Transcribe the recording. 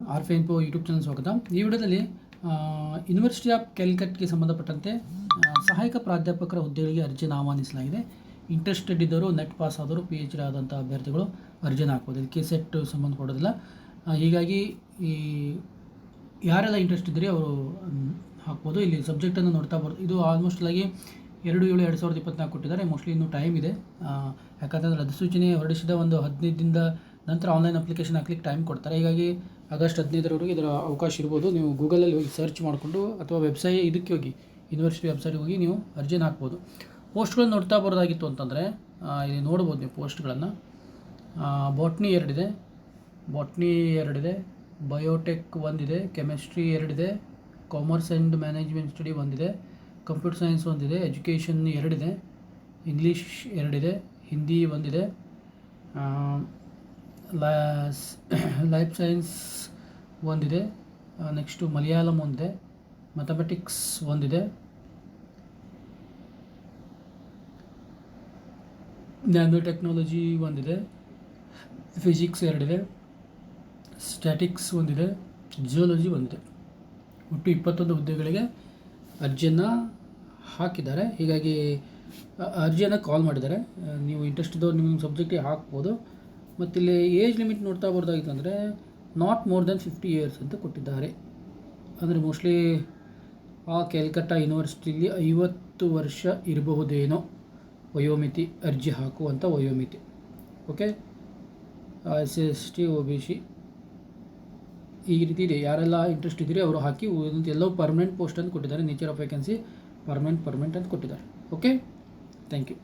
R ಫೆ info YouTube channel ಸ್ವಾಗತ. ಈ ವಿಡಿಯೋದಲ್ಲಿ ಯೂನಿವರ್ಸಿಟಿ ಆಫ್ ಕ್ಯಾಲ್ಕಟ್ಗೆ ಸಂಬಂಧಪಟ್ಟಂತೆ ಸಹಾಯಕ ಪ್ರಾಧ್ಯಾಪಕರ ಹುದ್ದೆಗಳಿಗೆ ಅರ್ಜಿಯನ್ನು ಆಹ್ವಾನಿಸಲಾಗಿದೆ ಇಂಟ್ರೆಸ್ಟೆಡ್ ಇದ್ದವರು ನೆಟ್ ಪಾಸ್ ಆದವರು ಪಿ ಎಚ್ ಡಿ ಆದಂಥ ಅಭ್ಯರ್ಥಿಗಳು ಅರ್ಜಿನ ಹಾಕ್ಬೋದು ಇದಕ್ಕೆ ಸೆಟ್ ಸಂಬಂಧಪಡೋದಿಲ್ಲ ಕೊಡೋದಿಲ್ಲ. ಹೀಗಾಗಿ ಈ, ಯಾರೆಲ್ಲ ಇಂಟ್ರೆಸ್ಟ್ ಇದ್ದರೆ ಅವರು ಹಾಕ್ಬೋದು. ಇಲ್ಲಿ ಸಬ್ಜೆಕ್ಟನ್ನು ನೋಡ್ತಾ ಬರ್ದು ಇದು ಆಲ್ಮೋಸ್ಟ್ ಆಗಿ ಎರಡು ಏಳು ಎರಡು ಸಾವಿರದ ಇಪ್ಪತ್ನಾಲ್ಕು ಕೊಟ್ಟಿದ್ದಾರೆ. ಮೋಸ್ಟ್ಲಿ ಇನ್ನೂ ಟೈಮ್ ಇದೆ. ಯಾಕಂತಂದರೆ ಅಧಿಸೂಚನೆ ಹೊರಡಿಸಿದ ಒಂದು ಹದಿನೈದರಿಂದ ನಂತರ ಆನ್ಲೈನ್ ಅಪ್ಲಿಕೇಶನ್ ಹಾಕ್ಲಿಕ್ಕೆ ಟೈಮ್ ಕೊಡ್ತಾರೆ. ಹೀಗಾಗಿ ಆಗಸ್ಟ್ ಹದಿನೈದರವರೆಗೆ ಇದರ ಅವಕಾಶ ಇರ್ಬೋದು. ನೀವು ಗೂಗಲಲ್ಲಿ ಹೋಗಿ ಸರ್ಚ್ ಮಾಡಿಕೊಂಡು ಅಥವಾ ವೆಬ್ಸೈಟ್ ಇದಕ್ಕೆ ಹೋಗಿ, ಯೂನಿವರ್ಸಿಟಿ ವೆಬ್ಸೈಟ್ಗೆ ಹೋಗಿ ನೀವು ಅರ್ಜಿನ ಹಾಕ್ಬೋದು. ಪೋಸ್ಟ್ಗಳನ್ನ ನೋಡ್ತಾ ಬರೋದಾಗಿತ್ತು ಅಂತಂದರೆ ಇಲ್ಲಿ ನೋಡ್ಬೋದು ನೀವು ಪೋಸ್ಟ್ಗಳನ್ನು. ಬಾಟ್ನಿ ಎರಡಿದೆ. ಬಾಟ್ನಿ ಎರಡಿದೆ, ಬಯೋಟೆಕ್ ಒಂದಿದೆ, ಕೆಮಿಸ್ಟ್ರಿ ಎರಡಿದೆ, ಕಾಮರ್ಸ್ ಆ್ಯಂಡ್ ಮ್ಯಾನೇಜ್ಮೆಂಟ್ ಸ್ಟಡಿ ಒಂದಿದೆ, ಕಂಪ್ಯೂಟರ್ ಸೈನ್ಸ್ ಒಂದಿದೆ, ಎಜುಕೇಷನ್ ಎರಡಿದೆ, ಇಂಗ್ಲೀಷ್ ಎರಡಿದೆ, ಹಿಂದಿ ಒಂದಿದೆ ಲೈಫ್ ಸೈನ್ಸ್ ಒಂದಿದೆ ನೆಕ್ಸ್ಟು ಮಲಯಾಳಂ ಒಂದಿದೆ ಮ್ಯಾಥಮೆಟಿಕ್ಸ್ ಒಂದಿದೆ. ನ್ಯಾನೋ ಟೆಕ್ನಾಲಜಿ ಒಂದಿದೆ ಫಿಸಿಕ್ಸ್ ಎರಡಿದೆ ಸ್ಟ್ಯಾಟಿಕ್ಸ್ ಒಂದಿದೆ ಜಿಯೋಲಜಿ ಒಂದಿದೆ. ಒಟ್ಟು ಇಪ್ಪತ್ತೊಂದು ಹುದ್ದೆಗಳಿಗೆ ಅರ್ಜಿಯನ್ನು ಹಾಕಿದ್ದಾರೆ. ಹೀಗಾಗಿ ಅರ್ಜಿಯನ್ನು ಕಾಲ್ ಮಾಡಿದ್ದಾರೆ. ನೀವು ಇಂಟ್ರೆಸ್ಟ್ ಇದ್ದವ್ರು ನಿಮ್ಮ ಸಬ್ಜೆಕ್ಟಿಗೆ ಹಾಕ್ಬೋದು. ಮತ್ತು ಇಲ್ಲಿ ಏಜ್ ಲಿಮಿಟ್ ನೋಡ್ತಾ ಬರ್ದಾಗಿತ್ತು ಅಂದರೆ not more than fifty years ಅಂತ ಕೊಟ್ಟಿದ್ದಾರೆ. ಅಂದರೆ ಮೋಸ್ಟ್ಲಿ ಆ ಕ್ಯಾಲ್ಕಟ್ಟ ಯೂನಿವರ್ಸಿಟಿಲಿ ಐವತ್ತು ವರ್ಷ ಇರಬಹುದೇನೋ ವಯೋಮಿತಿ, ಅರ್ಜಿ ಹಾಕುವಂಥ ವಯೋಮಿತಿ. Okay S S T O B C ಈ ರೀತಿ ಇದೆ. ಯಾರೆಲ್ಲ ಇಂಟ್ರೆಸ್ಟ್ ಇದ್ದೀರಿ ಅವರು ಹಾಕಿ ಎಲ್ಲವೂ ಪರ್ಮನೆಂಟ್ ಪೋಸ್ಟ್ ಅಂತ ಕೊಟ್ಟಿದ್ದಾರೆ. Nature of vacancy permanent permanent ಅಂತ ಕೊಟ್ಟಿದ್ದಾರೆ. Okay thank you